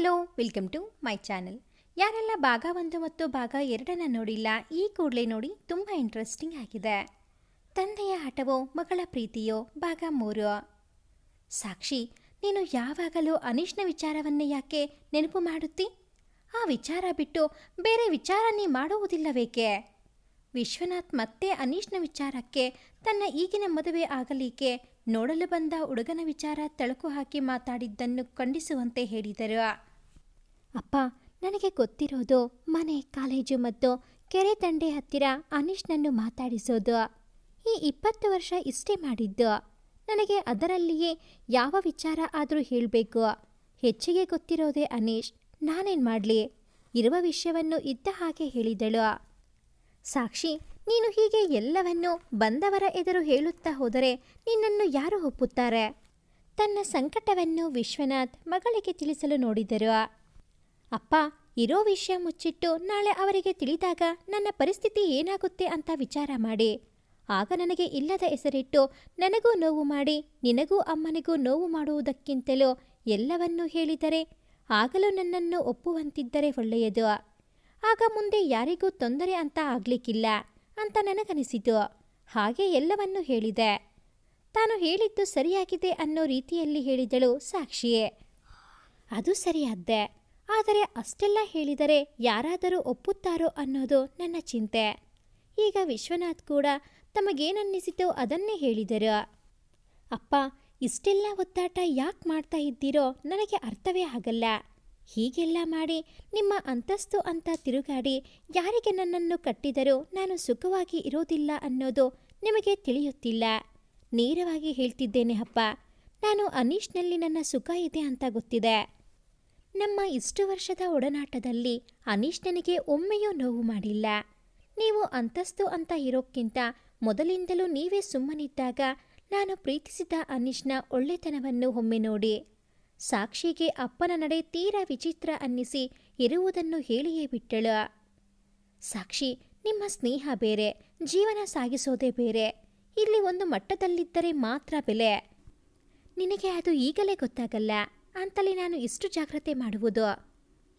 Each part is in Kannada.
Hello, welcome to my channel. ಯಾರೆಲ್ಲ ಭಾಗ ಒಂದು ಮತ್ತು ಭಾಗ ಎರಡನ್ನ ನೋಡಿಲ್ಲ, ಈ ಕೂಡಲೇ ನೋಡಿ ತುಂಬ ಇಂಟ್ರೆಸ್ಟಿಂಗ್ ಆಗಿದೆ. ತಂದೆಯ ಹಠವೋ, ಮಗಳ ಪ್ರೀತಿಯೋ, ಭಾಗ ಮೂರು. ಸಾಕ್ಷಿ, ನೀನು ಯಾವಾಗಲೂ ಅನೀಶ್ನ ವಿಚಾರವನ್ನೇ ಯಾಕೆ ನೆನಪು ಮಾಡುತ್ತಿ? ಆ ವಿಚಾರ ಬಿಟ್ಟು ಬೇರೆ ವಿಚಾರ ನೀ ಮಾಡುವುದಿಲ್ಲವೇಕೆ? ವಿಶ್ವನಾಥ್ ಮತ್ತೆ ಅನೀಶ್ನ ವಿಚಾರಕ್ಕೆ, ತನ್ನ ಈಗಿನ ಮದುವೆ ಆಗಲಿಕ್ಕೆ ನೋಡಲು ಬಂದ ಹುಡುಗನ ವಿಚಾರ ತಳುಕು ಹಾಕಿ ಮಾತಾಡಿದ್ದನ್ನು ಖಂಡಿಸುವಂತೆ ಹೇಳಿದರು. ಅಪ್ಪ, ನನಗೆ ಗೊತ್ತಿರೋದು ಮನೆ, ಕಾಲೇಜು ಮತ್ತು ಕೆರೆ ತಂಡೆ ಹತ್ತಿರ ಅನೀಶ್ನನ್ನು ಮಾತಾಡಿಸೋದು. ಈ ಇಪ್ಪತ್ತು ವರ್ಷ ಇಷ್ಟೇ ಮಾಡಿದ್ದು. ನನಗೆ ಅದರಲ್ಲಿಯೇ ಯಾವ ವಿಚಾರ ಆದರೂ ಹೇಳಬೇಕು. ಹೆಚ್ಚಿಗೆ ಗೊತ್ತಿರೋದೇ ಅನೀಶ್ ನಾನೇನು ಮಾಡಲಿ? ಇರುವ ವಿಷಯವನ್ನು ಇದ್ದ ಹಾಗೆ ಹೇಳಿದಳು. ಸಾಕ್ಷಿ, ನೀನು ಹೀಗೆ ಎಲ್ಲವನ್ನೂ ಬಂದವರ ಎದುರು ಹೇಳುತ್ತಾ ಹೋದರೆ ನಿನ್ನನ್ನು ಯಾರು ಒಪ್ಪುತ್ತಾರೆ? ತನ್ನ ಸಂಕಟವನ್ನು ವಿಶ್ವನಾಥ್ ಮಗಳಿಗೆ ತಿಳಿಸಲು ನೋಡಿದರು. ಅಪ್ಪ, ಇರೋ ವಿಷಯ ಮುಚ್ಚಿಟ್ಟು ನಾಳೆ ಅವರಿಗೆ ತಿಳಿದಾಗ ನನ್ನ ಪರಿಸ್ಥಿತಿ ಏನಾಗುತ್ತೆ ಅಂತ ವಿಚಾರ ಮಾಡಿ. ಆಗ ನನಗೆ ಇಲ್ಲದ ಹೆಸರಿಟ್ಟು, ನನಗೂ ನೋವು ಮಾಡಿ, ನಿನಗೂ ಅಮ್ಮನಿಗೂ ನೋವು ಮಾಡುವುದಕ್ಕಿಂತಲೂ ಎಲ್ಲವನ್ನೂ ಹೇಳಿದರೆ ಆಗಲೂ ನನ್ನನ್ನು ಒಪ್ಪುವಂತಿದ್ದರೆ ಒಳ್ಳೆಯದು. ಆಗ ಮುಂದೆ ಯಾರಿಗೂ ತೊಂದರೆ ಅಂತ ಆಗ್ಲಿಕ್ಕಿಲ್ಲ ಅಂತ ನನಗನಿಸಿತು. ಹಾಗೆ ಎಲ್ಲವನ್ನೂ ಹೇಳಿದೆ. ತಾನು ಹೇಳಿದ್ದು ಸರಿಯಾಗಿದೆ ಅನ್ನೋ ರೀತಿಯಲ್ಲಿ ಹೇಳಿದಳು ಸಾಕ್ಷಿಯೇ. ಅದು ಸರಿಯಾದ್ದೆ. ಆದರೆ ಅಷ್ಟೆಲ್ಲ ಹೇಳಿದರೆ ಯಾರಾದರೂ ಒಪ್ಪುತ್ತಾರೋ ಅನ್ನೋದು ನನ್ನ ಚಿಂತೆ. ಈಗ ವಿಶ್ವನಾಥ್ ಕೂಡ ತಮಗೇನನ್ನಿಸಿತೋ ಅದನ್ನೇ ಹೇಳಿದರು. ಅಪ್ಪ, ಇಷ್ಟೆಲ್ಲ ಒತ್ತಾಟ ಯಾಕೆ ಮಾಡ್ತಾ ಇದ್ದೀರೋ ನನಗೆ ಅರ್ಥವೇ ಆಗಲ್ಲ. ಹೀಗೆಲ್ಲ ಮಾಡಿ ನಿಮ್ಮ ಅಂತಸ್ತು ಅಂತ ತಿರುಗಾಡಿ ಯಾರಿಗೆ ನನ್ನನ್ನು ಕಟ್ಟಿದರೂ ನಾನು ಸುಖವಾಗಿ ಇರೋದಿಲ್ಲ ಅನ್ನೋದು ನಿಮಗೆ ತಿಳಿಯುತ್ತಿಲ್ಲ. ನೇರವಾಗಿ ಹೇಳ್ತಿದ್ದೇನೆ ಅಪ್ಪ, ನಾನು ಅನೀಶ್ನಲ್ಲಿ ನನ್ನ ಸುಖ ಇದೆ ಅಂತ ಗೊತ್ತಿದೆ. ನಮ್ಮ ಇಷ್ಟು ವರ್ಷದ ಒಡನಾಟದಲ್ಲಿ ಅನೀಶ್ ನನಗೆ ಒಮ್ಮೆಯೂ ನೋವು ಮಾಡಿಲ್ಲ. ನೀವು ಅಂತಸ್ತು ಅಂತ ಇರೋಕ್ಕಿಂತ ಮೊದಲಿಂದಲೂ ನೀವೇ ಸುಮ್ಮನಿದ್ದಾಗ ನಾನು ಪ್ರೀತಿಸಿದ ಅನೀಶ್ನ ಒಳ್ಳೆತನವನ್ನು ಒಮ್ಮೆ ನೋಡಿ. ಸಾಕ್ಷಿಗೆ ಅಪ್ಪನ ನಡೆ ತೀರಾ ವಿಚಿತ್ರ ಅನ್ನಿಸಿ ಇರುವುದನ್ನು ಹೇಳಿಯೇ ಬಿಟ್ಟಳು. ಸಾಕ್ಷಿ, ನಿಮ್ಮ ಸ್ನೇಹ ಬೇರೆ, ಜೀವನ ಸಾಗಿಸೋದೇ ಬೇರೆ. ಇಲ್ಲಿ ಒಂದು ಮಟ್ಟದಲ್ಲಿದ್ದರೆ ಮಾತ್ರ ಬೆಲೆ. ನಿನಗೆ ಅದು ಈಗಲೇ ಗೊತ್ತಾಗಲ್ಲ. ಅಂತಲೇ ನಾನು ಇಷ್ಟು ಜಾಗ್ರತೆ ಮಾಡುವುದು?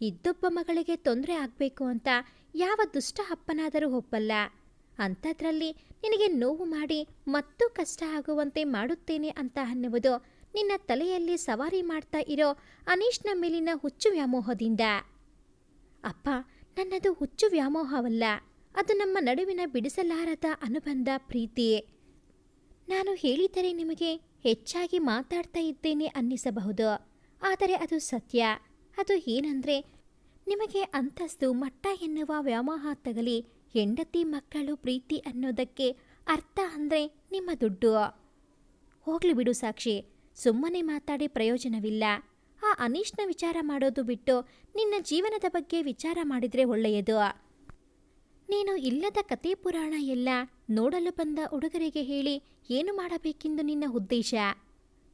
ಇದ್ದೊಬ್ಬ ಮಗಳಿಗೆ ತೊಂದರೆ ಆಗಬೇಕು ಅಂತ ಯಾವ ದುಷ್ಟ ಅಪ್ಪನಾದರೂ ಒಪ್ಪಲ್ಲ. ಅಂಥದ್ರಲ್ಲಿ ನಿನಗೆ ನೋವು ಮಾಡಿ ಮತ್ತೂ ಕಷ್ಟ ಆಗುವಂತೆ ಮಾಡುತ್ತೇನೆ ಅಂತ ಅನ್ನುವುದು ನಿನ್ನ ತಲೆಯಲ್ಲಿ ಸವಾರಿ ಮಾಡ್ತಾ ಇರೋ ಅನೀಶ್ನ ಮೇಲಿನ ಹುಚ್ಚು ವ್ಯಾಮೋಹದಿಂದ. ಅಪ್ಪ, ನನ್ನದು ಹುಚ್ಚು ವ್ಯಾಮೋಹವಲ್ಲ. ಅದು ನಮ್ಮ ನಡುವಿನ ಬಿಡಿಸಲಾರದ ಅನುಬಂಧ ಪ್ರೀತಿ. ನಾನು ಹೇಳಿದರೆ ನಿಮಗೆ ಹೆಚ್ಚಾಗಿ ಮಾತಾಡ್ತಾ ಇದ್ದೇನೆ ಅನ್ನಿಸಬಹುದು. ಆದರೆ ಅದು ಸತ್ಯ. ಅದು ಏನಂದ್ರೆ, ನಿಮಗೆ ಅಂತಸ್ತು ಮಟ್ಟ ಎನ್ನುವ ವ್ಯಾಮೋಹ ತಗಲಿ, ಹೆಂಡತಿ ಮಕ್ಕಳು ಪ್ರೀತಿ ಅನ್ನೋದಕ್ಕೆ ಅರ್ಥ ಅಂದರೆ ನಿಮ್ಮ ದುಡ್ಡು. ಹೋಗ್ಲಿ ಬಿಡು ಸಾಕ್ಷಿ, ಸುಮ್ಮನೆ ಮಾತಾಡಿ ಪ್ರಯೋಜನವಿಲ್ಲ. ಆ ಅನೀಶ್ನ ವಿಚಾರ ಮಾಡೋದು ಬಿಟ್ಟು ನಿನ್ನ ಜೀವನದ ಬಗ್ಗೆ ವಿಚಾರ ಮಾಡಿದರೆ ಒಳ್ಳೆಯದು. ನೀನು ಇಲ್ಲದ ಕತೆ ಪುರಾಣ ಎಲ್ಲ ನೋಡಲು ಬಂದ ಹುಡುಗರಿಗೆ ಹೇಳಿ ಏನು ಮಾಡಬೇಕೆಂದು ನಿನ್ನ ಉದ್ದೇಶ?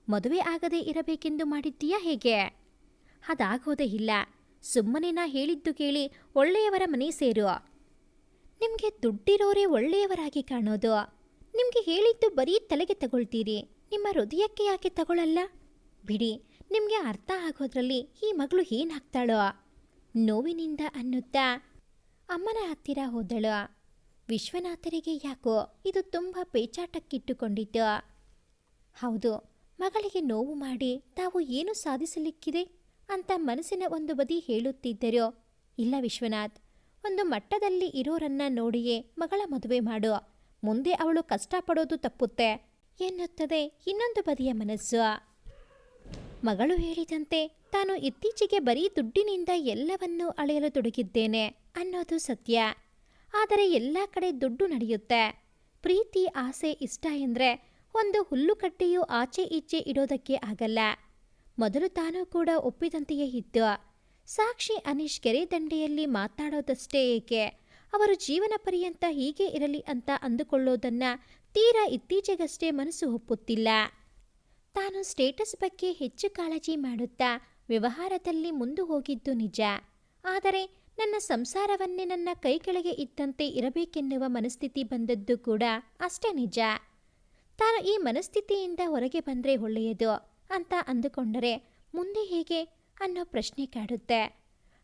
ಮದುವೆ ಆಗದೇ ಇರಬೇಕೆಂದು ಮಾಡಿದ್ದೀಯಾ ಹೇಗೆ? ಅದಾಗೋದೇ ಇಲ್ಲ. ಸುಮ್ಮನೆ ನಾ ಹೇಳಿದ್ದು ಕೇಳಿ ಒಳ್ಳೆಯವರ ಮನೆ ಸೇರು. ನಿಮಗೆ ದುಡ್ಡಿರೋರೇ ಒಳ್ಳೆಯವರಾಗಿ ಕಾಣೋದು. ನಿಮಗೆ ಹೇಳಿದ್ದು ಬರೀ ತಲೆಗೆ ತಗೊಳ್ತೀರಿ. ನಿಮ್ಮ ಹೃದಯಕ್ಕೆ ಯಾಕೆ ತಗೊಳ್ಳಲ್ಲ ಬಿಡಿ, ನಿಮಗೆ ಅರ್ಥ ಆಗೋದ್ರಲ್ಲಿ ಈ ಮಗಳು ಏನಾಗ್ತಾಳೋ ನೋವಿನಿಂದ ಅನ್ನುತ್ತಾ ಅಮ್ಮನ ಹತ್ತಿರ ಹೋದಳು. ವಿಶ್ವನಾಥರಿಗೆ ಯಾಕೋ ಇದು ತುಂಬ ಪೇಚಾಟಕ್ಕಿಟ್ಟುಕೊಂಡಿತ್ತು. ಹೌದು ಮಗಳಿಗೆ ನೋವು ಮಾಡಿ ತಾವು ಏನು ಸಾಧಿಸಲಿಕ್ಕಿದೆ ಅಂತ ಮನಸ್ಸಿನ ಒಂದು ಬದಿ ಹೇಳುತ್ತಿದ್ದರೋ? ಇಲ್ಲ ವಿಶ್ವನಾಥ್, ಒಂದು ಮಟ್ಟದಲ್ಲಿ ಇರೋರನ್ನ ನೋಡಿಯೇ ಮಗಳ ಮದುವೆ ಮಾಡು ಮುಂದೆ ಅವಳು ಕಷ್ಟಪಡೋದು ತಪ್ಪುತ್ತೆ ಎನ್ನುತ್ತದೆ ಇನ್ನೊಂದು ಬದಿಯ ಮನಸ್ಸು. ಮಗಳು ಹೇಳಿದಂತೆ ತಾನು ಇತ್ತೀಚೆಗೆ ಬರೀ ದುಡ್ಡಿನಿಂದ ಎಲ್ಲವನ್ನೂ ಅಳೆಯಲು ತೊಡಗಿದ್ದೇನೆ ಅನ್ನೋದು ಸತ್ಯ. ಆದರೆ ಎಲ್ಲ ಕಡೆ ದುಡ್ಡು ನಡೆಯುತ್ತೆ. ಪ್ರೀತಿ, ಆಸೆ, ಇಷ್ಟ ಎಂದರೆ ಒಂದು ಹುಲ್ಲುಕಟ್ಟೆಯು ಆಚೆ ಈಚೆ ಇಡೋದಕ್ಕೆ ಆಗಲ್ಲ. ಮೊದಲು ತಾನೂ ಕೂಡ ಒಪ್ಪಿದಂತೆಯೇ ಇದ್ದು, ಸಾಕ್ಷಿ ಅನೀಶ್ ಕೆರೆ ದಂಡೆಯಲ್ಲಿ ಮಾತಾಡೋದಷ್ಟೇ ಏಕೆ? ಅವರು ಜೀವನ ಪರ್ಯಂತ ಹೀಗೆ ಇರಲಿ ಅಂತ ಅಂದುಕೊಳ್ಳೋದನ್ನ ತೀರಾ ಇತ್ತೀಚೆಗಷ್ಟೇ ಮನಸ್ಸು ಒಪ್ಪುತ್ತಿಲ್ಲ. ತಾನು ಸ್ಟೇಟಸ್ ಬಗ್ಗೆ ಹೆಚ್ಚು ಕಾಳಜಿ ಮಾಡುತ್ತಾ ವ್ಯವಹಾರದಲ್ಲಿ ಮುಂದು ಹೋಗಿದ್ದು ನಿಜ. ಆದರೆ ನನ್ನ ಸಂಸಾರವನ್ನೇ ನನ್ನ ಕೈ ಕೆಳಗೆ ಇದ್ದಂತೆ ಇರಬೇಕೆನ್ನುವ ಮನಸ್ಥಿತಿ ಬಂದದ್ದು ಕೂಡ ಅಷ್ಟೇ ನಿಜ. ತಾನು ಈ ಮನಸ್ಥಿತಿಯಿಂದ ಹೊರಗೆ ಬಂದರೆ ಒಳ್ಳೆಯದು ಅಂತ ಅಂದುಕೊಂಡರೆ ಮುಂದೆ ಹೇಗೆ ಅನ್ನೋ ಪ್ರಶ್ನೆ ಕಾಡುತ್ತೆ.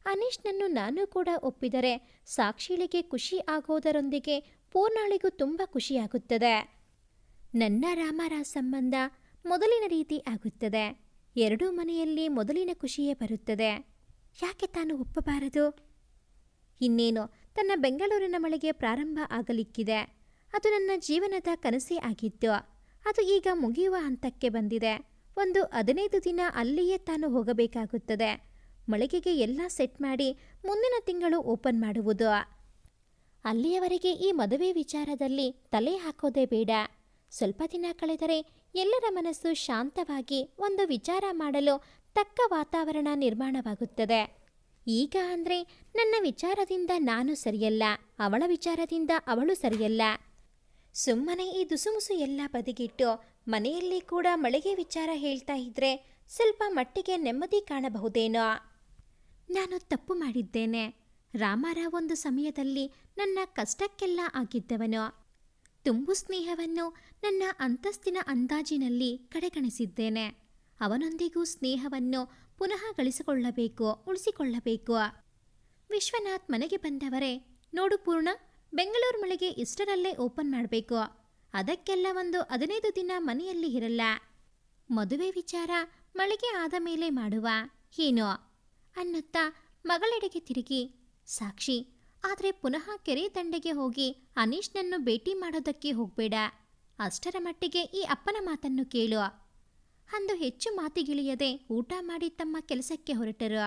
ಅನೀಶ್ನನ್ನು ನಾನು ಕೂಡ ಒಪ್ಪಿದರೆ ಸಾಕ್ಷಿಳಿಗೆ ಖುಷಿ ಆಗೋದರೊಂದಿಗೆ ಪೂರ್ಣಾಳಿಗೂ ತುಂಬ ಖುಷಿಯಾಗುತ್ತದೆ. ನನ್ನ ರಾಮರ ಸಂಬಂಧ ಮೊದಲಿನ ರೀತಿ ಆಗುತ್ತದೆ. ಎರಡೂ ಮನೆಯಲ್ಲಿ ಮೊದಲಿನ ಖುಷಿಯೇ ಬರುತ್ತದೆ. ಯಾಕೆ ತಾನು ಒಪ್ಪಬಾರದು? ಇನ್ನೇನು, ತನ್ನ ಬೆಂಗಳೂರಿನ ಮಳೆಗೆ ಪ್ರಾರಂಭ ಆಗಲಿಕ್ಕಿದೆ. ಅದು ನನ್ನ ಜೀವನದ ಕನಸೇ ಆಗಿತ್ತು. ಅದು ಈಗ ಮುಗಿಯುವ ಹಂತಕ್ಕೆ ಬಂದಿದೆ. ಒಂದು ಹದಿನೈದು ದಿನ ಅಲ್ಲಿಯೇ ತಾನು ಹೋಗಬೇಕಾಗುತ್ತದೆ. ಮಳಿಗೆಗೆ ಎಲ್ಲ ಸೆಟ್ ಮಾಡಿ ಮುಂದಿನ ತಿಂಗಳು ಓಪನ್ ಮಾಡುವುದು. ಅಲ್ಲಿಯವರೆಗೆ ಈ ಮದುವೆ ವಿಚಾರದಲ್ಲಿ ತಲೆ ಹಾಕೋದೇ ಬೇಡ. ಸ್ವಲ್ಪ ದಿನ ಕಳೆದರೆ ಎಲ್ಲರ ಮನಸ್ಸು ಶಾಂತವಾಗಿ ಒಂದು ವಿಚಾರ ಮಾಡಲು ತಕ್ಕ ವಾತಾವರಣ ನಿರ್ಮಾಣವಾಗುತ್ತದೆ. ಈಗ ಅಂದರೆ ನನ್ನ ವಿಚಾರದಿಂದ ನಾನು ಸರಿಯಲ್ಲ, ಅವಳ ವಿಚಾರದಿಂದ ಅವಳು ಸರಿಯಲ್ಲ. ಸುಮ್ಮನೆ ಈ ದುಸುಮುಸು ಎಲ್ಲ ಬದಿಗಿಟ್ಟು ಮನೆಯಲ್ಲಿ ಕೂಡ ಮಳೆಗೆ ವಿಚಾರ ಹೇಳ್ತಾ ಇದ್ರೆ ಸ್ವಲ್ಪ ಮಟ್ಟಿಗೆ ನೆಮ್ಮದಿ ಕಾಣಬಹುದೇನೋ? ನಾನು ತಪ್ಪು ಮಾಡಿದ್ದೇನೆ. ರಾಮರಾವ್ ಒಂದು ಸಮಯದಲ್ಲಿ ನನ್ನ ಕಷ್ಟಕ್ಕೆಲ್ಲ ಆಗಿದ್ದವನು. ತುಂಬು ಸ್ನೇಹವನ್ನು ನನ್ನ ಅಂತಸ್ತಿನ ಅಂದಾಜಿನಲ್ಲಿ ಕಡೆಗಣಿಸಿದ್ದೇನೆ. ಅವನೊಂದಿಗೂ ಸ್ನೇಹವನ್ನು ಪುನಃ ಗಳಿಸಿಕೊಳ್ಳಬೇಕು, ಉಳಿಸಿಕೊಳ್ಳಬೇಕು. ವಿಶ್ವನಾಥ್ ಮನೆಗೆ ಬಂದವರೇ, ನೋಡು ಪೂರ್ಣ. ಬೆಂಗಳೂರು ಮಳಿಗೆ ಇಷ್ಟರಲ್ಲೇ ಓಪನ್ ಮಾಡಬೇಕು. ಅದಕ್ಕೆಲ್ಲ ಒಂದು ಹದಿನೈದು ದಿನ ಮನೆಯಲ್ಲಿ ಇರಲ್ಲ. ಮದುವೆ ವಿಚಾರ ಮಳಿಗೆ ಆದ ಮೇಲೆ ಮಾಡುವ. ಏನೋ? ಅನ್ನುತ್ತಾ ಮಗಳೆಡೆಗೆ ತಿರುಗಿ. ಸಾಕ್ಷಿ, ಆದರೆ ಪುನಃ ಕೆರೆ ದಂಡೆಗೆ ಹೋಗಿ ಅನೀಶ್ನನ್ನು ಭೇಟಿ ಮಾಡೋದಕ್ಕೆ ಹೋಗಬೇಡ. ಅಷ್ಟರ ಮಟ್ಟಿಗೆ ಈ ಅಪ್ಪನ ಮಾತನ್ನು ಕೇಳು. ಅಂದು ಹೆಚ್ಚು ಮಾತಿಗಿಳಿಯದೆ ಊಟ ಮಾಡಿ ತಮ್ಮ ಕೆಲಸಕ್ಕೆ ಹೊರಟರು.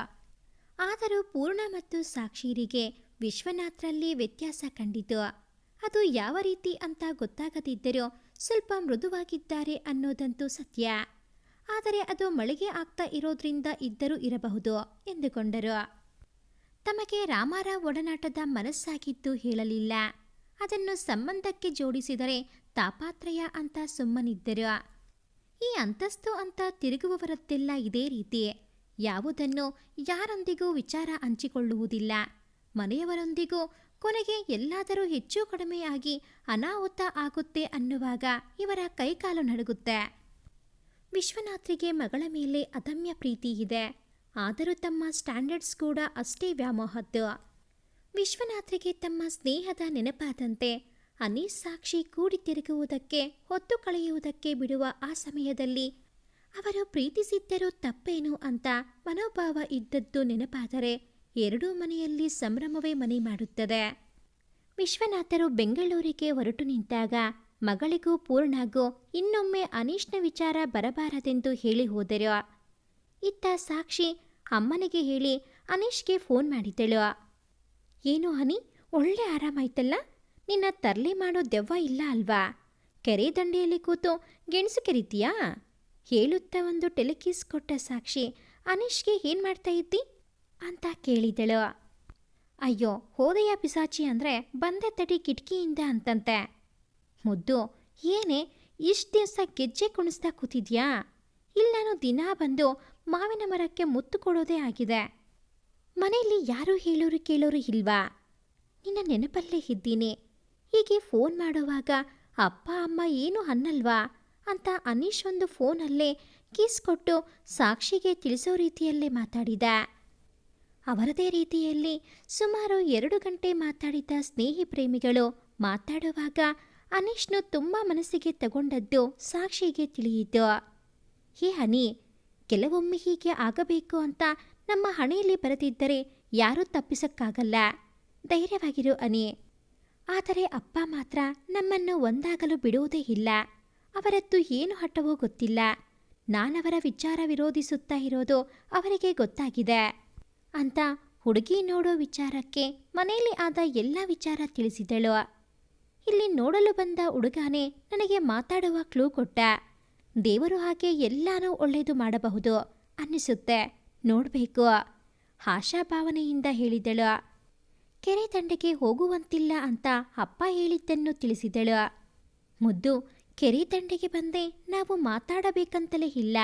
ಆದರೂ ಪೂರ್ಣ ಮತ್ತು ಸಾಕ್ಷಿರಿಗೆ ವಿಶ್ವನಾಥ್ರಲ್ಲಿ ವ್ಯತ್ಯಾಸ ಕಂಡಿತು ಅದು ಯಾವ ರೀತಿ ಅಂತ ಗೊತ್ತಾಗದಿದ್ದರೂ ಸ್ವಲ್ಪ ಮೃದುವಾಗಿದ್ದಾರೆ ಅನ್ನೋದಂತೂ ಸತ್ಯ. ಆದರೆ ಅದು ಮಳಿಗೆ ಆಗ್ತಾ ಇರೋದ್ರಿಂದ ಇದ್ದರೂ ಇರಬಹುದು ಎಂದುಕೊಂಡರು. ತಮಗೆ ರಾಮಾರ ಒಡನಾಟದ ಮನಸ್ಸಾಗಿದ್ದು ಹೇಳಲಿಲ್ಲ. ಅದನ್ನು ಸಂಬಂಧಕ್ಕೆ ಜೋಡಿಸಿದರೆ ತಾಪಾತ್ರಯ ಅಂತ ಸುಮ್ಮನಿದ್ದರು. ಈ ಅಂತಸ್ತು ಅಂತ ತಿರುಗುವವರದ್ದೆಲ್ಲ ಇದೇ ರೀತಿ. ಯಾವುದನ್ನು ಯಾರೊಂದಿಗೂ ವಿಚಾರ ಹಂಚಿಕೊಳ್ಳುವುದಿಲ್ಲ. ಮನೆಯವರೊಂದಿಗೂ ಕೊನೆಗೆ ಎಲ್ಲಾದರೂ ಹೆಚ್ಚು ಕಡಿಮೆಯಾಗಿ ಅನಾಹುತ ಆಗುತ್ತೆ ಅನ್ನುವಾಗ ಇವರ ಕೈಕಾಲು ನಡುಗುತ್ತೆ. ವಿಶ್ವನಾಥ್ರಿಗೆ ಮಗಳ ಮೇಲೆ ಅದಮ್ಯ ಪ್ರೀತಿ ಇದೆ. ಆದರೂ ತಮ್ಮ ಸ್ಟ್ಯಾಂಡರ್ಡ್ಸ್ ಕೂಡ ಅಷ್ಟೇ ವ್ಯಾಮೋಹದ್ದು. ವಿಶ್ವನಾಥ್ರಿಗೆ ತಮ್ಮ ಸ್ನೇಹದ ನೆನಪಾದಂತೆ ಅನೀಸ್ ಸಾಕ್ಷಿ ಕೂಡಿ ತಿರುಗುವುದಕ್ಕೆ, ಹೊತ್ತು ಕಳೆಯುವುದಕ್ಕೆ ಬಿಡುವ ಆ ಸಮಯದಲ್ಲಿ ಅವರು ಪ್ರೀತಿಸಿದ್ದರೂ ತಪ್ಪೇನು ಅಂತ ಮನೋಭಾವ ಇದ್ದದ್ದು ನೆನಪಾದರೆ ಎರಡೂ ಮನೆಯಲ್ಲಿ ಸಂಭ್ರಮವೇ ಮನೆ ಮಾಡುತ್ತದೆ. ವಿಶ್ವನಾಥರು ಬೆಂಗಳೂರಿಗೆ ಹೊರಟು ನಿಂತಾಗ ಮಗಳಿಗೂ ಪೂರ್ಣಾಗೂ ಇನ್ನೊಮ್ಮೆ ಅನೀಶ್ನ ವಿಚಾರ ಬರಬಾರದೆಂದು ಹೇಳಿ ಹೋದರು. ಇತ್ತ ಸಾಕ್ಷಿ ಅಮ್ಮನಿಗೆ ಹೇಳಿ ಅನೀಶ್ಗೆ ಫೋನ್ ಮಾಡಿದ್ದಳು ಏನು ಹನಿ, ಒಳ್ಳೆ ಆರಾಮಾಯ್ತಲ್ಲ ನಿನ್ನ ತರ್ಲೆ ಮಾಡೋ ದೆವ್ವ ಇಲ್ಲ ಅಲ್ವಾ? ಕೆರೆ ದಂಡೆಯಲ್ಲಿ ಕೂತು ಗೆಣಸು ಕೆರಿತೀಯಾ? ಹೇಳುತ್ತಾ ಒಂದು ಟೆಲಿಕೀಸ್ ಕೊಟ್ಟ ಸಾಕ್ಷಿ ಅನೀಶ್ಗೆ ಏನು ಮಾಡ್ತಾ ಇದ್ದಿ? ಅಂತ ಕೇಳಿದಳು. ಅಯ್ಯೋ, ಹೋದೆಯ ಪಿಸಾಚಿ ಅಂದರೆ ಬಂದೆ ತಡಿ ಕಿಟಕಿಯಿಂದ ಅಂತಂತೆ. ಮುದ್ದು, ಏನೇ, ಇಷ್ಟು ದಿವಸ ಗೆಜ್ಜೆ ಕುಣಿಸ್ತಾ ಕೂತಿದ್ಯಾ? ಇಲ್ಲಿ ನಾನು ದಿನಾ ಬಂದು ಮಾವಿನ ಮರಕ್ಕೆ ಮುತ್ತು ಕೊಡೋದೇ ಆಗಿದೆ. ಮನೆಯಲ್ಲಿ ಯಾರೂ ಹೇಳೋರು ಕೇಳೋರು ಇಲ್ವಾ? ನಿನ್ನ ನೆನಪಲ್ಲೇ ಇದ್ದೀನಿ. ಹೀಗೆ ಫೋನ್ ಮಾಡುವಾಗ, ಅಪ್ಪ, ಅಮ್ಮ ಏನು ಅನ್ನಲ್ವಾ? ಅಂತ ಅನೀಶ್ ಒಂದು ಫೋನಲ್ಲೇ ಕೀಸ್ ಕೊಟ್ಟು ಸಾಕ್ಷಿಗೆ ತಿಳಿಸೋ ರೀತಿಯಲ್ಲೇ ಮಾತಾಡಿದ. ಅವರದೇ ರೀತಿಯಲ್ಲಿ ಸುಮಾರು ಎರಡು ಗಂಟೆ ಮಾತಾಡಿದ ಸ್ನೇಹಿ ಪ್ರೇಮಿಗಳು ಮಾತಾಡುವಾಗ ಅನೀಶ್ನು ತುಂಬ ಮನಸ್ಸಿಗೆ ತಗೊಂಡದ್ದು ಸಾಕ್ಷಿಗೆ ತಿಳಿಯಿತು. ಹೇ ಹನಿ, ಕೆಲವೊಮ್ಮೆ ಹೀಗೆ ಆಗಬೇಕು ಅಂತ ನಮ್ಮ ಹಣೆಯಲ್ಲಿ ಬರೆದಿದ್ದರೆ ಯಾರೂ ತಪ್ಪಿಸಕ್ಕಾಗಲ್ಲ. ಧೈರ್ಯವಾಗಿರು ಅನಿ ಆದರೆ ಅಪ್ಪ ಮಾತ್ರ ನಮ್ಮನ್ನು ಒಂದಾಗಲು ಬಿಡುವುದೇ ಇಲ್ಲ. ಅವರದ್ದು ಏನು ಹಠವೋ ಗೊತ್ತಿಲ್ಲ. ನಾನವರ ವಿಚಾರ ವಿರೋಧಿಸುತ್ತಾ ಇರೋದು ಅವರಿಗೆ ಗೊತ್ತಾಗಿದೆ. ಅಂತ ಹುಡುಗಿ ನೋಡೋ ವಿಚಾರಕ್ಕೆ ಮನೆಯಲ್ಲಿ ಆದ ಎಲ್ಲ ವಿಚಾರ ತಿಳಿಸಿದಳು. ಇಲ್ಲಿ ನೋಡಲು ಬಂದ ಹುಡುಗನೇ ನನಗೆ ಮಾತಾಡುವ ಕ್ಲೂ ಕೊಟ್ಟ. ದೇವರು ಹಾಗೆ ಎಲ್ಲಾನು ಒಳ್ಳೆಯದು ಮಾಡಬಹುದು ಅನ್ನಿಸುತ್ತೆ. ನೋಡಬೇಕು. ಆಶಾಭಾವನೆಯಿಂದ ಹೇಳಿದಳು. ಕೆರೆ ದಂಡೆಗೆ ಹೋಗುವಂತಿಲ್ಲ ಅಂತ ಅಪ್ಪ ಹೇಳಿದ್ದನ್ನು ತಿಳಿಸಿದಳು. ಮುದ್ದು, ಕೆರೆ ದಂಡೆಗೆ ಬಂದೆ ನಾವು ಮಾತಾಡಬೇಕಂತಲೇ ಇಲ್ಲ.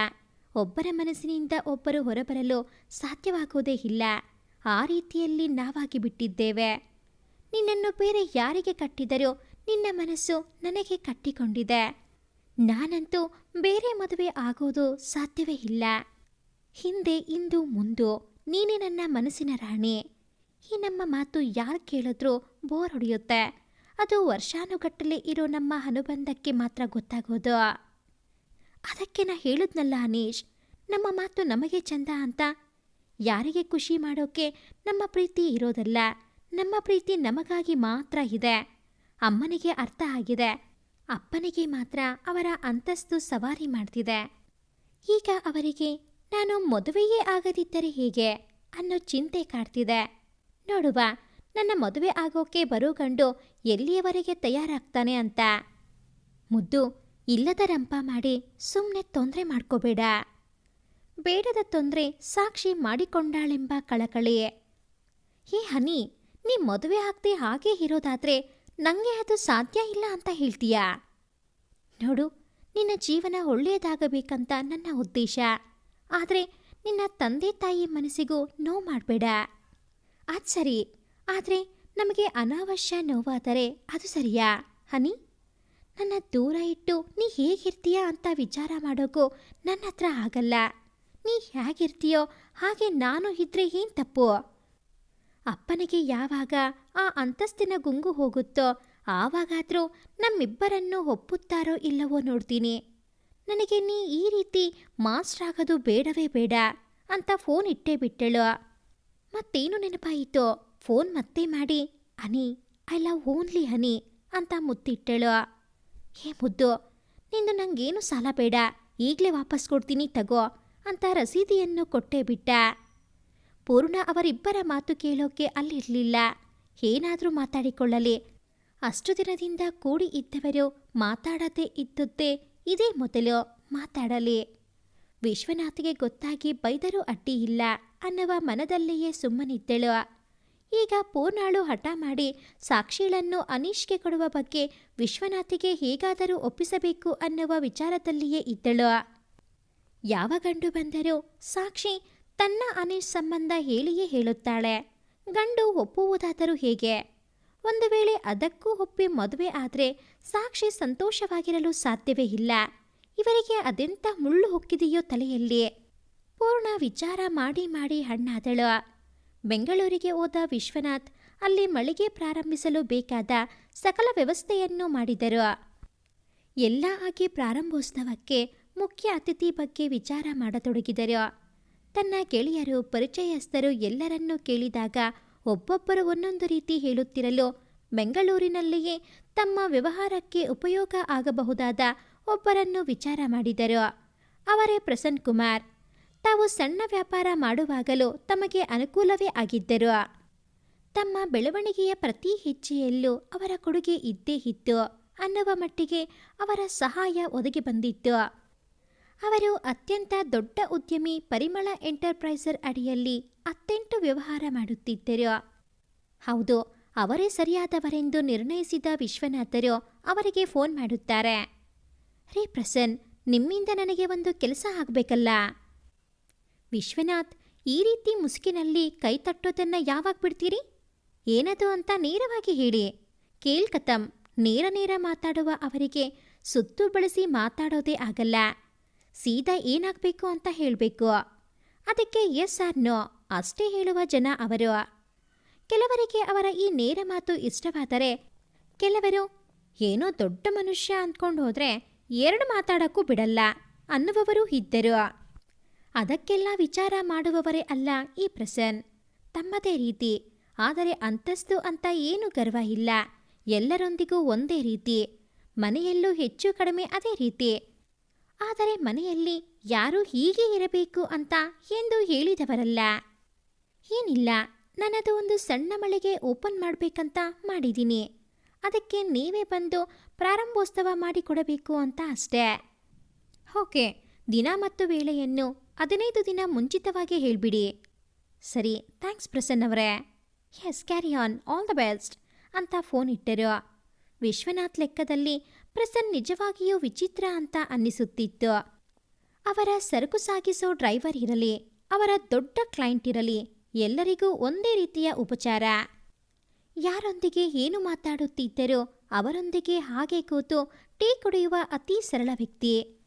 ಒಬ್ಬರ ಮನಸ್ಸಿನಿಂದ ಒಬ್ಬರು ಹೊರಬರಲು ಸಾಧ್ಯವಾಗುವುದೇ ಇಲ್ಲ. ಆ ರೀತಿಯಲ್ಲಿ ನಾವಾಗಿ ಬಿಟ್ಟಿದ್ದೇವೆ. ನಿನ್ನನ್ನು ಬೇರೆ ಯಾರಿಗೆ ಕಟ್ಟಿದರೂ ನಿನ್ನ ಮನಸ್ಸು ನನಗೆ ಕಟ್ಟಿಕೊಂಡಿದೆ. ನಾನಂತೂ ಬೇರೆ ಮದುವೆ ಆಗೋದು ಸಾಧ್ಯವೇ ಇಲ್ಲ. ಹಿಂದೆ, ಇಂದು, ಮುಂದು ನೀನೇ ನನ್ನ ಮನಸ್ಸಿನ ರಾಣಿ. ಈ ನಮ್ಮ ಮಾತು ಯಾರು ಕೇಳಿದ್ರೂ ಬೋರ್ ಹೊಡೆಯುತ್ತೆ. ಅದು ವರ್ಷಾನುಗಟ್ಟಲೆ ಇರೋ ನಮ್ಮ ಅನುಬಂಧಕ್ಕೆ ಮಾತ್ರ ಗೊತ್ತಾಗೋದು. ಅದಕ್ಕೆ ನಾ ಹೇಳಿದ್ನಲ್ಲ ಅನೀಶ್, ನಮ್ಮ ಮಾತು ನಮಗೆ ಚಂದ ಅಂತ. ಯಾರಿಗೆ ಖುಷಿ ಮಾಡೋಕೆ ನಮ್ಮ ಪ್ರೀತಿ ಇರೋದಲ್ಲ, ನಮ್ಮ ಪ್ರೀತಿ ನಮಗಾಗಿ ಮಾತ್ರ ಇದೆ. ಅಮ್ಮನಿಗೆ ಅರ್ಥ ಆಗಿದೆ. ಅಪ್ಪನಿಗೆ ಮಾತ್ರ ಅವರ ಅಂತಸ್ತು ಸವಾರಿ ಮಾಡ್ತಿದೆ. ಈಗ ಅವರಿಗೆ ನಾನು ಮದುವೆಯೇ ಆಗದಿದ್ದರೆ ಹೇಗೆ ಅನ್ನೋ ಚಿಂತೆ ಕಾಡ್ತಿದೆ. ನೋಡುವ, ನನ್ನ ಮದುವೆ ಆಗೋಕೆ ಬರೋ ಗಂಡು ಎಲ್ಲಿಯವರೆಗೆ ತಯಾರಾಗ್ತಾನೆ ಅಂತ. ಮುದ್ದು ಇಲ್ಲದ ರಂಪ ಮಾಡಿ ಸುಮ್ಮನೆ ತೊಂದರೆ ಮಾಡ್ಕೋಬೇಡ. ಬೇಡದ ತೊಂದರೆ ಸಾಕ್ಷಿ ಮಾಡಿಕೊಂಡಾಳೆಂಬ ಕಳಕಳಿಯೇ ಹೇ ಹನಿ, ನೀ ಮದುವೆ ಆಗದೆ ಹಾಗೆ ಇರೋದಾದ್ರೆ ನನಗೆ ಅದು ಸಾಧ್ಯ ಇಲ್ಲ ಅಂತ ಹೇಳ್ತೀಯಾ? ನೋಡು, ನಿನ್ನ ಜೀವನ ಒಳ್ಳೆಯದಾಗಬೇಕಂತ ನನ್ನ ಉದ್ದೇಶ. ಆದರೆ ನಿನ್ನ ತಂದೆ ತಾಯಿ ಮನಸ್ಸಿಗೂ ನೋವು ಮಾಡಬೇಡ. ಅದು ಸರಿ, ಆದರೆ ನಮಗೆ ಅನಾವಶ್ಯ ನೋವಾದರೆ ಅದು ಸರಿಯಾ? ಹನಿ? ನನ್ನ ದೂರ ಇಟ್ಟು ನೀ ಹೇಗಿರ್ತೀಯ ಅಂತ ವಿಚಾರ ಮಾಡೋಕ್ಕೂ ನನ್ನ ಹತ್ರ ಆಗಲ್ಲ. ನೀ ಹೇಗಿರ್ತೀಯೋ ಹಾಗೆ ನಾನು ಇದ್ರೆ ಏನು ತಪ್ಪು? ಅಪ್ಪನಿಗೆ ಯಾವಾಗ ಆ ಅಂತಸ್ತಿನ ಗುಂಗು ಹೋಗುತ್ತೋ ಆವಾಗಾದರೂ ನಮ್ಮಿಬ್ಬರನ್ನು ಒಪ್ಪುತ್ತಾರೋ ಇಲ್ಲವೋ ನೋಡ್ತೀನಿ. ನನಗೆ ನೀ ಈ ರೀತಿ ಮಾಸ್ಟರ್ ಆಗೋದು ಬೇಡವೇ ಬೇಡ ಅಂತ ಫೋನ್ ಇಟ್ಟೇ ಬಿಟ್ಟಳು. ಮತ್ತೇನು ನೆನಪಾಯಿತು? ಫೋನ್ ಮತ್ತೆ ಮಾಡಿ, honey, I love only honey ಅಂತ ಮುತ್ತಿಟ್ಟಳು. ಹೇ ಮುದ್ದು, ನಿಂದು ನಂಗೇನು ಸಾಲ ಬೇಡ. ಈಗಲೇ ವಾಪಸ್ ಕೊಡ್ತೀನಿ, ತಗೋ ಅಂತ ರಸೀದಿಯನ್ನು ಕೊಟ್ಟೇ ಬಿಟ್ಟ. ಪೂರ್ಣ ಅವರಿಬ್ಬರ ಮಾತು ಕೇಳೋಕೆ ಅಲ್ಲಿರಲಿಲ್ಲ. ಏನಾದರೂ ಮಾತಾಡಿಕೊಳ್ಳಲಿ. ಅಷ್ಟು ದಿನದಿಂದ ಕೂಡಿ ಇದ್ದವರು ಮಾತಾಡದೇ ಇದ್ದುದ್ದೇ ಇದೇ ಮೊದಲು ಮಾತಾಡಲಿ. ವಿಶ್ವನಾಥಿಗೆ ಗೊತ್ತಾಗಿ ಬೈದರೂ ಇಲ್ಲ ಅನ್ನುವ ಮನದಲ್ಲಿಯೇ ಸುಮ್ಮನಿದ್ದಳು. ಈಗ ಪೂರ್ಣಾಳು ಹಠ ಮಾಡಿ ಸಾಕ್ಷಿಗಳನ್ನು ಅನೀಶ್ಗೆ ಕೊಡುವ ಬಗ್ಗೆ ವಿಶ್ವನಾಥಿಗೆ ಹೇಗಾದರೂ ಒಪ್ಪಿಸಬೇಕು ಅನ್ನುವ ವಿಚಾರದಲ್ಲಿಯೇ ಇದ್ದಳು. ಯಾವ ಗಂಡು ಬಂದರೂ ಸಾಕ್ಷಿ ತನ್ನ ಅನೀಶ್ ಸಂಬಂಧ ಹೇಳಿಯೇ ಹೇಳುತ್ತಾಳೆ. ಗಂಡು ಒಪ್ಪುವುದಾದರೂ ಹೇಗೆ? ಒಂದು ವೇಳೆ ಅದಕ್ಕೂ ಒಪ್ಪಿ ಮದುವೆ ಆದರೆ ಸಾಕ್ಷಿ ಸಂತೋಷವಾಗಿರಲು ಸಾಧ್ಯವೇ ಇಲ್ಲ. ಇವರಿಗೆ ಅದೆಂಥ ಮುಳ್ಳು ಹೊಕ್ಕಿದೆಯೋ ತಲೆಯಲ್ಲಿ. ಪೂರ್ಣ ವಿಚಾರ ಮಾಡಿ ಮಾಡಿ ಹಣ್ಣಾದಳು. ಬೆಂಗಳೂರಿಗೆ ಹೋದ ವಿಶ್ವನಾಥ್, ಅಲ್ಲಿ ಮಳಿಗೆ ಪ್ರಾರಂಭಿಸಲು ಬೇಕಾದ ಸಕಲ ವ್ಯವಸ್ಥೆಯನ್ನು ಮಾಡಿದರು. ಎಲ್ಲ ಆಗಿ ಪ್ರಾರಂಭೋತ್ಸವಕ್ಕೆ ಮುಖ್ಯ ಅತಿಥಿ ಬಗ್ಗೆ ವಿಚಾರ ಮಾಡತೊಡಗಿದರು. ತನ್ನ ಗೆಳೆಯರು, ಪರಿಚಯಸ್ಥರು ಎಲ್ಲರನ್ನೂ ಕೇಳಿದಾಗ ಒಬ್ಬೊಬ್ಬರು ಒಂದೊಂದು ರೀತಿ ಹೇಳುತ್ತಿರಲು ಬೆಂಗಳೂರಿನಲ್ಲಿಯೇ ತಮ್ಮ ವ್ಯವಹಾರಕ್ಕೆ ಉಪಯೋಗ ಆಗಬಹುದಾದ ಒಬ್ಬರನ್ನು ವಿಚಾರ ಮಾಡಿದರು. ಅವರೇ ಪ್ರಸನ್ ಕುಮಾರ್. ತಾವು ಸಣ್ಣ ವ್ಯಾಪಾರ ಮಾಡುವಾಗಲೂ ತಮಗೆ ಅನುಕೂಲವೇ ಆಗಿದ್ದರು. ತಮ್ಮ ಬೆಳವಣಿಗೆಯ ಪ್ರತಿ ಹೆಜ್ಜೆಯಲ್ಲೂ ಅವರ ಕೊಡುಗೆ ಇದ್ದೇ ಇತ್ತು ಅನ್ನುವ ಮಟ್ಟಿಗೆ ಅವರ ಸಹಾಯ ಒದಗಿ ಬಂದಿತ್ತು. ಅವರು ಅತ್ಯಂತ ದೊಡ್ಡ ಉದ್ಯಮಿ ಪರಿಮಳ ಎಂಟರ್ಪ್ರೈಸರ್ ಅಡಿಯಲ್ಲಿ ಹತ್ತೆಂಟು ವ್ಯವಹಾರ ಮಾಡುತ್ತಿದ್ದರು. ಹೌದು, ಅವರೇ ಸರಿಯಾದವರೆಂದು ನಿರ್ಣಯಿಸಿದ ವಿಶ್ವನಾಥರು ಅವರಿಗೆ ಫೋನ್ ಮಾಡುತ್ತಾರೆ. ರೇ ಪ್ರಸನ್ ನಿಮ್ಮಿಂದ ನನಗೆ ಒಂದು ಕೆಲಸ ಆಗಬೇಕಲ್ಲ? ವಿಶ್ವನಾಥ್, ಈ ರೀತಿ ಮುಸುಕಿನಲ್ಲಿ ಕೈ ತಟ್ಟೋದನ್ನು ಯಾವಾಗ ಬಿಡ್ತೀರಿ? ಏನದು ಅಂತ ನೇರವಾಗಿ ಹೇಳಿ. ಕೇಳ್ಕತಂ ನೇರ ನೇರ ಮಾತಾಡುವ ಅವರಿಗೆ ಸುತ್ತು ಬಳಸಿ ಮಾತಾಡೋದೇ ಆಗಲ್ಲ. ಸೀದಾ ಏನಾಗಬೇಕು ಅಂತ ಹೇಳಬೇಕು. ಅದಕ್ಕೆ ಎಸ್ ಆರ್ ನೋ ಅಷ್ಟೇ ಹೇಳುವ ಜನ ಅವರು. ಕೆಲವರಿಗೆ ಅವರ ಈ ನೇರ ಮಾತು ಇಷ್ಟವಾದರೆ, ಕೆಲವರು ಏನೋ ದೊಡ್ಡ ಮನುಷ್ಯ ಅಂದ್ಕೊಂಡು ಹೋದರೆ ಎರಡು ಮಾತಾಡೋಕ್ಕೂ ಬಿಡಲ್ಲ ಅನ್ನುವವರು ಇದ್ದರು. ಅದಕ್ಕೆಲ್ಲ ವಿಚಾರ ಮಾಡುವವರೇ ಅಲ್ಲ ಈ ಪ್ರಸನ್ ತಮ್ಮದೇ ರೀತಿ. ಆದರೆ ಅಂತಸ್ತು ಅಂತ ಏನು ಗರ್ವ ಇಲ್ಲ. ಎಲ್ಲರೊಂದಿಗೂ ಒಂದೇ ರೀತಿ. ಮನೆಯಲ್ಲೂ ಹೆಚ್ಚು ಕಡಿಮೆ ಅದೇ ರೀತಿ. ಆದರೆ ಮನೆಯಲ್ಲಿ ಯಾರೂ ಹೀಗೆ ಇರಬೇಕು ಅಂತ ಎಂದು ಹೇಳಿದವರಲ್ಲ. ಏನಿಲ್ಲ. ನನ್ನದು ಒಂದು ಸಣ್ಣ ಮಳಿಗೆ ಓಪನ್ ಮಾಡಬೇಕಂತ ಮಾಡಿದ್ದೀನಿ. ಅದಕ್ಕೆ ನೀವೇ ಬಂದು ಪ್ರಾರಂಭೋತ್ಸವ ಮಾಡಿಕೊಡಬೇಕು ಅಂತ ಅಷ್ಟೇ. ಓಕೆ. ದಿನ ಮತ್ತು ವೇಳೆಯನ್ನು ಹದಿನೈದು ದಿನ ಮುಂಚಿತವಾಗಿ ಹೇಳಿಬಿಡಿ. ಸರಿ ಥ್ಯಾಂಕ್ಸ್ ಪ್ರಸನ್ನ ಅವರೇ. Yes carry on all the best ಅಂತ ಫೋನ್ ಇಟ್ಟರು. ವಿಶ್ವನಾಥ್ ಲೆಕ್ಕದಲ್ಲಿ ಪ್ರಸನ್ ನಿಜವಾಗಿಯೂ ವಿಚಿತ್ರ ಅಂತ ಅನ್ನಿಸುತ್ತಿತ್ತು. ಅವರ ಸರಕು ಸಾಗಿಸೋ ಡ್ರೈವರ್ ಇರಲಿ, ಅವರ ದೊಡ್ಡ ಕ್ಲೈಂಟ್ ಇರಲಿ, ಎಲ್ಲರಿಗೂ ಒಂದೇ ರೀತಿಯ ಉಪಚಾರ. ಯಾರೊಂದಿಗೆ ಏನು ಮಾತಾಡುತ್ತಿದ್ದರೋ ಅವರೊಂದಿಗೆ ಹಾಗೆ ಕೂತು ಟೀ ಕುಡಿಯುವ ಅತಿ ಸರಳ ವ್ಯಕ್ತಿ.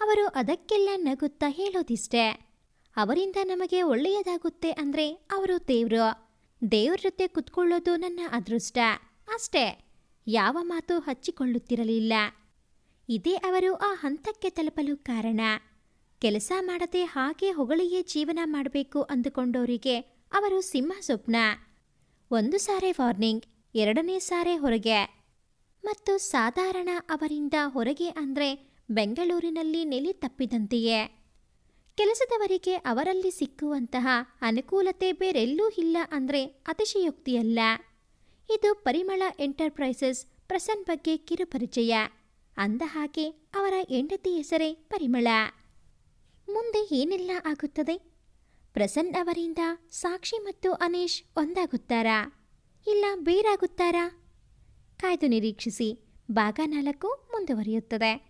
ಅವರು ಅದಕ್ಕೆಲ್ಲ ನಗುತ್ತಾ ಹೇಳೋದಿಷ್ಟೇ. ಅವರಿಂದ ನಮಗೆ ಒಳ್ಳೆಯದಾಗುತ್ತೆ ಅಂದರೆ ಅವರು ದೇವರು. ದೇವ್ರ ಜೊತೆ ಕುತ್ಕೊಳ್ಳೋದು ನನ್ನ ಅದೃಷ್ಟ. ಅಷ್ಟೇ, ಯಾವ ಮಾತು ಹಚ್ಚಿಕೊಳ್ಳುತ್ತಿರಲಿಲ್ಲ. ಇದೇ ಅವರು ಆ ಹಂತಕ್ಕೆ ತಲುಪಲು ಕಾರಣ. ಕೆಲಸ ಮಾಡದೆ ಹಾಗೆ ಹೊಗಳಿಯೇ ಜೀವನ ಮಾಡಬೇಕು ಅಂದುಕೊಂಡವರಿಗೆ ಅವರು ಸಿಂಹ ಸ್ವಪ್ನ. ಒಂದು ಸಾರೆ ವಾರ್ನಿಂಗ್, ಎರಡನೇ ಸಾರೆ ಹೊರಗೆ. ಮತ್ತು ಸಾಧಾರಣ ಅವರಿಂದ ಹೊರಗೆ ಅಂದರೆ ಬೆಂಗಳೂರಿನಲ್ಲಿ ನೆಲೆ ತಪ್ಪಿದಂತೆಯೇ. ಕೆಲಸದವರಿಗೆ ಅವರಲ್ಲಿ ಸಿಕ್ಕುವಂತಹ ಅನುಕೂಲತೆ ಬೇರೆಲ್ಲೂ ಇಲ್ಲ ಅಂದರೆ ಅತಿಶಯೋಕ್ತಿಯಲ್ಲ. ಇದು ಪರಿಮಳ ಎಂಟರ್ಪ್ರೈಸಸ್ ಪ್ರಸನ್ ಬಗ್ಗೆ ಕಿರುಪರಿಚಯ ಅಂದ ಹಾಗೆ ಅವರ ಹೆಂಡತಿ ಹೆಸರೇ ಪರಿಮಳ. ಮುಂದೆ ಏನೆಲ್ಲ ಆಗುತ್ತದೆ? ಪ್ರಸನ್ ಅವರಿಂದ ಸಾಕ್ಷಿ ಮತ್ತು ಅನೀಶ್ ಒಂದಾಗುತ್ತಾರಾ? ಇಲ್ಲ ಬೇರಾಗುತ್ತಾರಾ? ಕಾಯ್ದು ನಿರೀಕ್ಷಿಸಿ. ಭಾಗ ನಾಲ್ಕು ಮುಂದುವರಿಯುತ್ತದೆ.